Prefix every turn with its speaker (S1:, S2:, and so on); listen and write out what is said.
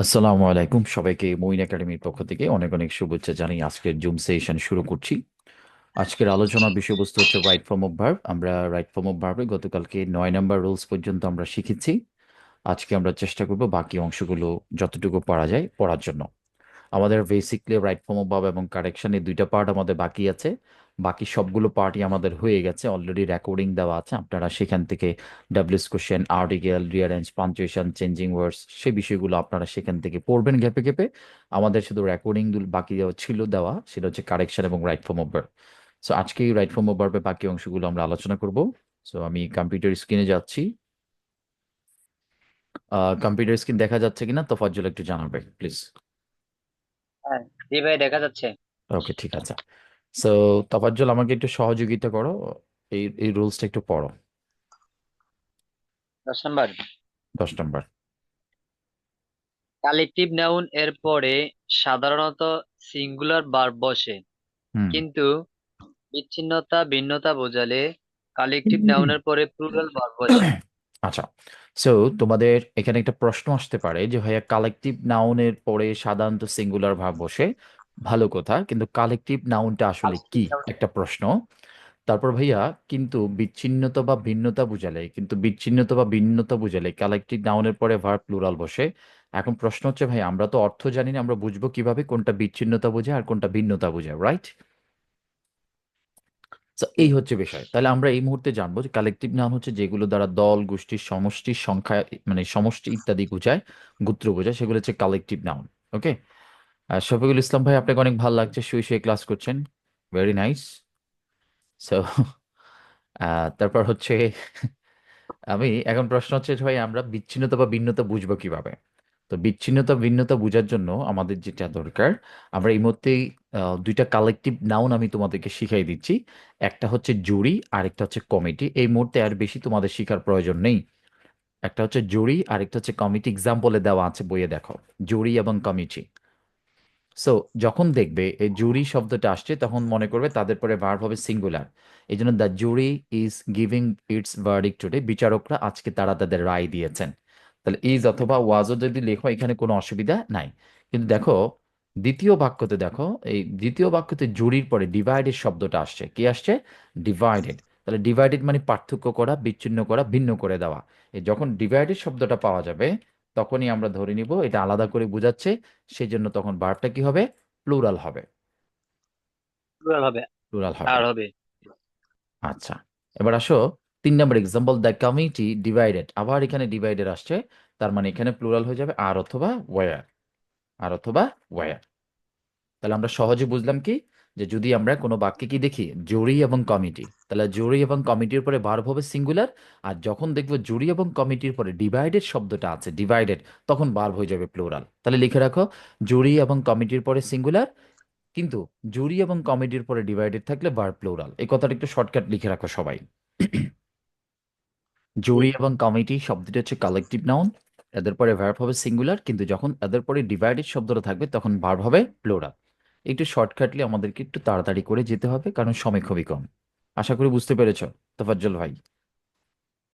S1: আসসালামু আলাইকুম সবাইকে মইন একাডেমির পক্ষ থেকে অনেক অনেক শুভেচ্ছা জানিয়ে আজকের জুম সেশন শুরু করছি। আজকের আলোচনার বিষয়বস্তু হচ্ছে রাইট ফর্ম অফ ভার্ব। আমরা রাইট ফর্ম অফ ভার্বে গতকালকে নয় নাম্বার রুলস পর্যন্ত আমরা শিখেছি। আজকে আমরা চেষ্টা করব বাকি অংশগুলো যতটুকু পড়া যায় পড়ার জন্য। আমাদের বেসিকলি রাইট ফর্ম অফ এবং কারেকশন এই দুইটা পার্ট আমাদের বাকি আছে। বাকি সবগুলো পার্টই আমাদের হয়ে গেছে। অলরেডি রেকর্ডিং দেওয়া আছে। আপনারা সেখান থেকে ডাব্লিউস question article rearrange punctuation changing words সেই বিষয়গুলো আপনারা সেখান থেকে পড়বেন গ্যাপে গ্যাপে আমাদের শুধু রেকর্ডিং বাকি দেওয়া ছিল দেওয়া, সেটা হচ্ছে কারেকশন এবং right form of verb so আজকে এই রাইট ফর্ম অফ ভার্বের বাকি অংশগুলো আমরা আলোচনা করব। সো আমি কম্পিউটার স্ক্রিনে যাচ্ছি। কম্পিউটার স্ক্রিন দেখা যাচ্ছে কিনা? তোফাজ্জল একটু জানাবে প্লিজ
S2: জি ভাই দেখা যাচ্ছে।
S1: ওকে ঠিক আছে। সো তোফাজ্জল আমাকে একটু সহযোগিতা করো এই এই রুলসটা একটু পড়ো।
S2: দশ নম্বর।
S1: দশ নম্বর।
S2: কালেকটিভ নাউন এর পরে সাধারণত সিঙ্গুলার ভার্ব বসে।
S1: হুম।
S2: কিন্তু বিচ্ছিন্নতা ভিন্নতা বোঝালে কালেকটিভ নাউনের পরে প্লুরাল ভার্ব বসে।
S1: আচ্ছা সো তোমাদের এখানে একটা প্রশ্ন আসতে পারে যে ভাইয়া কালেকটিভ নাউনের পরে সাধারণত সিঙ্গুলার ভাব বসে? ভালো কথা কিন্তু কালেকটিভ নাউনটা আসলে কি? একটা প্রশ্ন। তারপর ভাইয়া কিন্তু বিচ্ছিন্নতা বা ভিন্নতা বুঝালে কিন্তু বিচ্ছিন্নতা বা ভিন্নতা বুঝালে কালেকটিভ নাউনের পরে ভার্ব প্লুরাল বসে? এখন প্রশ্ন হচ্ছে ভাই আমরা তো অর্থ জানি না আমরা বুঝব কীভাবে কোনটা বিচ্ছিন্নতা বোঝায় আর কোনটা ভিন্নতা বোঝায় রাইট তো এই হচ্ছে বিষয়। তাহলে আমরা এই মুহূর্তে জানব যে কালেকটিভ নাউন হচ্ছে যেগুলো দ্বারা দল গোষ্ঠীর সমষ্টির সংখ্যা মানে সমষ্টি ইত্যাদি বোঝায়, গোত্র বোঝায়, সেগুলো হচ্ছে collective noun okay Shafiqul Islam ভাই, আপনাকে অনেক ভালো লাগছে, শুয়ে শুয়ে ক্লাস করছেন। ভেরি নাইস সো তারপর হচ্ছে, আমি, এখন প্রশ্ন হচ্ছে ভাই, আমরা বিচ্ছিন্নতা বা ভিন্নতা বুঝব কীভাবে? তো বিচ্ছিন্নতা, ভিন্নতা বোঝার জন্য আমাদের যেটা দরকার, আমরা এই মুহূর্তেই দুইটা কালেকটিভ নাউন আমি তোমাদেরকে শিখাই দিচ্ছি। একটা হচ্ছে জুরি আর একটা হচ্ছে কমিটি এই মুহূর্তে আর বেশি তোমাদের শিখার প্রয়োজন নেই। একটা হচ্ছে জুরি আর একটা হচ্ছে কমিটি এক্সাম্পলে দেওয়া আছে বইয়ে দেখো। জুরি এবং কমিটি সো যখন দেখবে এই জুরি শব্দটা আসছে, তখন মনে করবে তাদের পরে ভার্ব হবে সিঙ্গুলার এই জন্য the jury is giving its verdict today বিচারকরা আজকে তারা তাদের রায় দিয়েছেন। তাহলে ইজ অথবা ওয়াজও যদি লেখো এখানে কোনো অসুবিধা নাই। কিন্তু দেখো দ্বিতীয় বাক্যতে দেখো এই দ্বিতীয় বাক্যতে জুরির পরে ডিভাইডেড শব্দটা আসছে। কি আসছে? ডিভাইডেড তাহলে ডিভাইডেড মানে পার্থক্য করা বিচ্ছিন্ন করা ভিন্ন করে দেওয়া। এই যখন ডিভাইডেড শব্দটা পাওয়া যাবে তখনই আমরা ধরে নিব এটা আলাদা করে বোঝাচ্ছে সেই জন্য তখন ভার্বটা কি হবে? প্লুরাল হবে।
S2: প্লুরাল হবে।
S1: প্লুরাল হবে।
S2: আর হবে।
S1: আচ্ছা এবার আসো। তিন নম্বর এক্সাম্পল দ্য কমিটি ডিভাইডেড আবার এখানে ডিভাইডেড আসছে, তার মানে এখানে প্লুরাল হয়ে যাবে আর অথবা ওয়ার আর অথবা ওয়ার তাহলে আমরা সহজে বুঝলাম কি, যে যদি আমরা কোনো বাক্যে কি দেখি জুরি এবং কমিটি তাহলে জুরি এবং কমিটির পরে ভার্ব হবে সিঙ্গুলার আর যখন দেখব জুরি এবং কমিটির পরে ডিভাইডেড শব্দটা আছে ডিভাইডেড তখন ভার্ব হয়ে যাবে প্লুরাল তাহলে লিখে রাখো জুরি এবং কমিটির পরে সিঙ্গুলার কিন্তু জুরি এবং কমিটির পরে ডিভাইডেড থাকলে ভার্ব প্লুরাল এই কথাটা একটু শর্টকাট লিখে রাখো সবাই। জুরি এবং কমিটি শব্দটি হচ্ছে কালেকটিভ নাউন এদের পরে ভার্ব হবে সিঙ্গুলার কিন্তু যখন এদের পরে ডিভাইডেড শব্দটা থাকবে, তখন ভার্ব হবে প্লোরাল একটু শর্টকাটলি আমাদেরকে একটু তাড়াতাড়ি করে যেতে হবে, কারণ সময় খুবই কম। আশা করি বুঝতে পেরেছ, তোফাজ্জল ভাই।